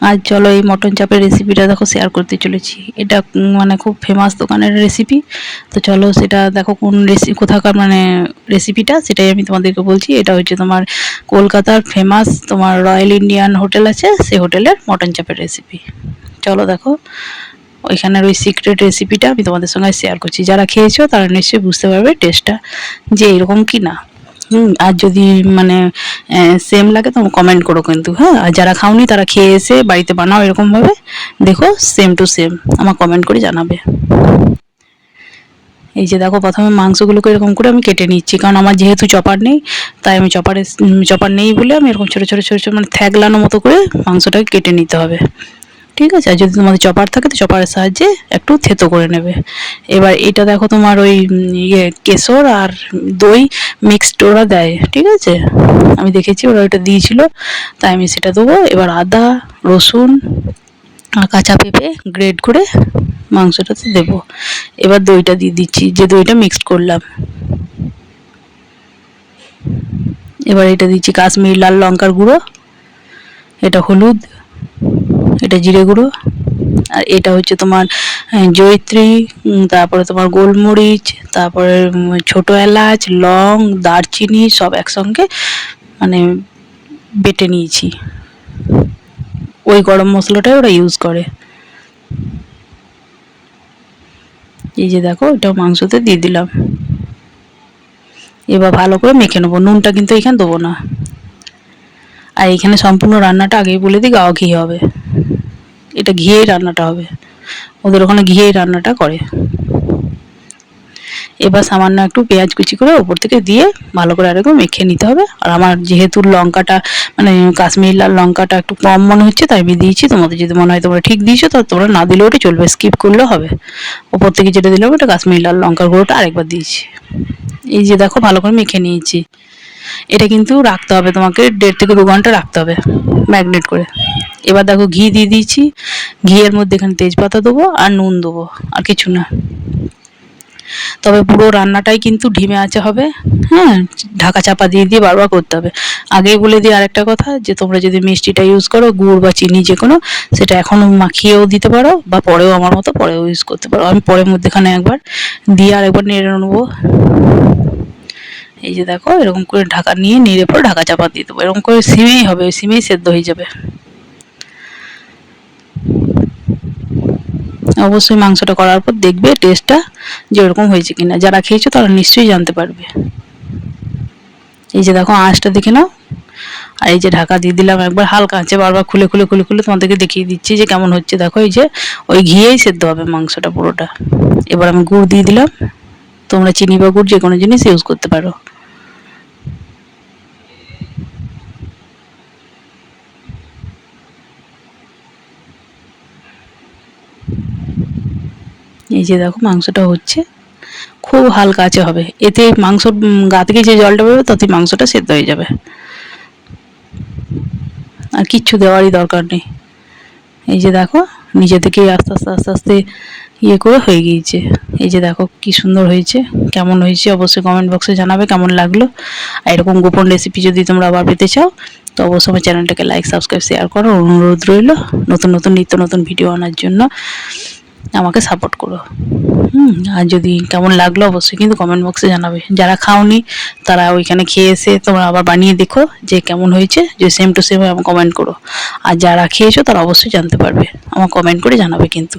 আজ চলো এই মটন চাপের রেসিপিটা দেখো শেয়ার করতে চলেছি। এটা মানে খুব ফেমাস দোকানের রেসিপি তো চলো সেটা দেখো কোন রেসিপি কোথাকার মানে রেসিপিটা সেটাই আমি তোমাদেরকে বলছি। এটা হচ্ছে তোমার কলকাতার ফেমাস তোমার রয়্যাল ইন্ডিয়ান হোটেল আছে সেই হোটেলের মটন চাপের রেসিপি চলো দেখো ওইখানের ওই সিক্রেট রেসিপিটা আমি তোমাদের সঙ্গে শেয়ার করছি। যারা খেয়েছো তারা নিশ্চয়ই বুঝতে পারবে টেস্টটা যে এরকম কি না হুম, আর যদি মানে সেম লাগে তো কমেন্ট করো কিন্তু হ্যাঁ? আর যারা খাওনি তারা খেয়ে এসে বাড়িতে বানাও এরকমভাবে দেখো সেম টু সেম আমার কমেন্ট করে জানাবে। এই যে দেখো, প্রথমে মাংসগুলোকে এরকম করে আমি কেটে নিচ্ছি, কারণ আমার যেহেতু চপার নেই, তাই আমি চপারে, চপার নেই বলে আমি এরকম ছোটো ছোটো ছোটো ছোটো মানে থ্যাগলানো মতো করে মাংসটাকে কেটে নিতে হবে। ঠিক আছে? আর যদি তোমাদের চপার থাকে, তো চপারের সাহায্যে একটু থেতো করে নেবে। এবার এটা দেখো তোমার ওই ইয়ে কেশর আর দই মিক্সড ওরা দেয়, ঠিক আছে? আমি দেখেছি, ওরা ওইটা দিয়েছিল, তাই আমি সেটা দেবো। এবার আদা, রসুন আর কাঁচা পেঁপে গ্রেড করে মাংসটাতে দেবো। এবার দইটা দিয়ে দিচ্ছি, যে দইটা মিক্সড করলাম। এবার এটা দিচ্ছি কাশ্মীর লাল লঙ্কার গুঁড়ো, এটা হলুদ এটা জিরে গুঁড়ো। আর এটা হচ্ছে তোমার জয়িত্রী উম, তারপরে তোমার গোলমরিচ তারপরে ছোট এলাচ লং দারচিনি সব একসঙ্গে মানে বেটে নিয়েছি। ওই গরম মশলাটাই ওরা ইউজ করে। এই যে দেখো এটা মাংসতে দিয়ে দিলাম। এবার ভালো করে মেখে নেব। নুনটা কিন্তু এখানে দেবো না। আর এখানে সম্পূর্ণ রান্নাটা আগেই বলে দিই গাও ঘি হবে। এটা ঘিয়েই রান্নাটা হবে। ওদের ওখানে ঘিয়েই রান্নাটা করে। এবার সামান্য একটু পেঁয়াজ কুচি করে ওপর থেকে দিয়ে ভালো করে আরেকবার মেখে নিতে হবে। আর আমার যেহেতু লঙ্কাটা মানে কাশ্মীর লাল লঙ্কাটা একটু কম মনে হচ্ছে, তাই আমি দিয়েছি। তোমাদের যদি মনে হয় তোমরা ঠিক দিয়েছ, তো তোমরা না দিলেও ওটা চলবে। স্কিপ করলেও হবে। ওপর থেকে যেটা দিলাম ওটা কাশ্মীর লাল লঙ্কার গুঁড়োটা আরেকবার দিয়েছি। এই যে দেখো, ভালো করে মেখে নিয়েছি। এটা কিন্তু রাখতে হবে, তোমাকে দেড় থেকে দু ঘণ্টা রাখতে হবে ম্যাগনেট করে। এবার দেখো ঘি দিয়ে দিয়েছি, ঘিয়ের মধ্যে এখানে তেজপাতা দেবো আর নুন দেবো আর কিছু না। তবে পুরো রান্নাটাই কিন্তু ঢিমে আছে হবে হ্যাঁ ঢাকা চাপা দিয়ে দিয়ে বারবার করতে হবে। আগেই বলে দিই আরেকটা কথা, যে তোমরা যদি মিষ্টিটা ইউজ করো, গুড় বা চিনি যে কোনো, সেটা এখনও মাখিয়েও দিতে পারো বা পরেও আমার মতো পরেও ইউজ করতে পারো। আমি পরের মধ্যেখানে একবার দিয়ে আরেকবার নেড়ে নেব। এই যে দেখো, এরকম করে ঢাকা নিয়ে নিয়ে পরে ঢাকা চাপা দিয়ে দেবো। এরকম করে সিমেই হবে, সিমেই সেদ্ধ হয়ে যাবে। অবশ্যই মাংসটা করার পর দেখবে টেস্টটা যে ওরকম হয়েছে কিনা। যারা খেয়েছো তারা নিশ্চয়ই জানতে পারবে। এই যে দেখো, আঁচটা দেখে নাও। আর এই যে ঢাকা দিয়ে দিলাম একবার হালকা আছে বারবার খুলে খুলে খুলে খুলে তোমাদেরকে দেখিয়ে দিচ্ছি যে কেমন হচ্ছে। দেখো এই যে, ওই ঘিয়েই সেদ্ধ হবে মাংসটা পুরোটা। এবার আমি গুড় দিয়ে দিলাম। তোমরা চিনি বা গুড় যে কোনো জিনিস ইউজ করতে পারো। এই যে দেখো মাংসটা হচ্ছে, খুব হালকা আছে হবে। এতে মাংস গা থেকে যে জলটা বেরোবে তাতে মাংসটা সেদ্ধ হয়ে যাবে। আর কিচ্ছু দেওয়ারই দরকার নেই। এই যে দেখো, নিজে থেকেই আস্তে আস্তে আস্তে আস্তে ইয়ে করে হয়ে গিয়েছে। এই যে দেখো কি সুন্দর হয়েছে, কেমন হয়েছে অবশ্যই কমেন্ট বক্সে জানাবে, কেমন লাগল। আর এরকম গোপন রেসিপি যদি তোমরা আবার পেতে চাও, তো অবশ্যই আমার চ্যানেলটাকে লাইক সাবস্ক্রাইব শেয়ার করো অনুরোধ রইল। নতুন নতুন নিত্য নতুন ভিডিও আনার জন্য। আমাকে সাপোর্ট করো। হুম, আর যদি কেমন লাগল অবশ্যই কিন্তু কমেন্ট বক্সে জানাবে। যারা খাওনি, তারা ওইখানে খেয়ে এসে তোমরা আবার বানিয়ে দেখো যে কেমন হয়েছে, যে সেম টু সেম আমার কমেন্ট করো। আর যারা খেয়েছো তারা অবশ্যই জানতে পারবে। আমার কমেন্ট করে জানাবে কিন্তু।